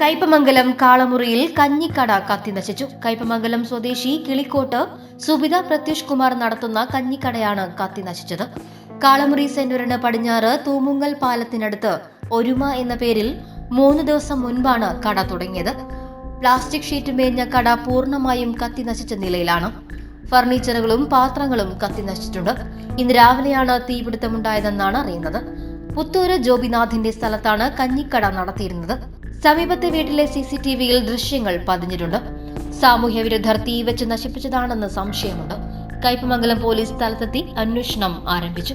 കയ്പമംഗലം കാളമുറിയിൽ കഞ്ഞിക്കട കത്തിനശിച്ചു കയ്പമംഗലം സ്വദേശി കിളിക്കോട്ട് സുബിത പ്രത്യുഷ് കുമാർ നടത്തുന്ന കഞ്ഞിക്കടയാണ് കത്തിനശിച്ചത് കാളമുറി സെന്ററിന് പടിഞ്ഞാറ് തൂമുങ്ങൽ പാലത്തിനടുത്ത് ഒരുമ എന്ന പേരിൽ മൂന്ന് ദിവസം മുൻപാണ് കട തുടങ്ങിയത്. പ്ലാസ്റ്റിക് ഷീറ്റ് മേഞ്ഞ കട പൂർണമായും കത്തിനശിച്ച നിലയിലാണ്. ഫർണിച്ചറുകളും പാത്രങ്ങളും കത്തിനശിച്ചിട്ടുണ്ട് ഇന്ന് രാവിലെയാണ് തീപിടുത്തമുണ്ടായതെന്നാണ് അറിയുന്നത്. പുത്തൂര് ജോബിനാഥിന്റെ സ്ഥലത്താണ് കഞ്ഞിക്കട നടത്തിയിരുന്നത്. സമീപത്തെ വീട്ടിലെ സി സി ടി വിയിൽ ദൃശ്യങ്ങൾ പതിഞ്ഞിട്ടുണ്ട്. സാമൂഹ്യ വിരുദ്ധർ തീവെച്ച് നശിപ്പിച്ചതാണെന്ന് സംശയമുണ്ട്. കയ്പമംഗലം പോലീസ് സ്ഥലത്തെത്തി അന്വേഷണം ആരംഭിച്ചു.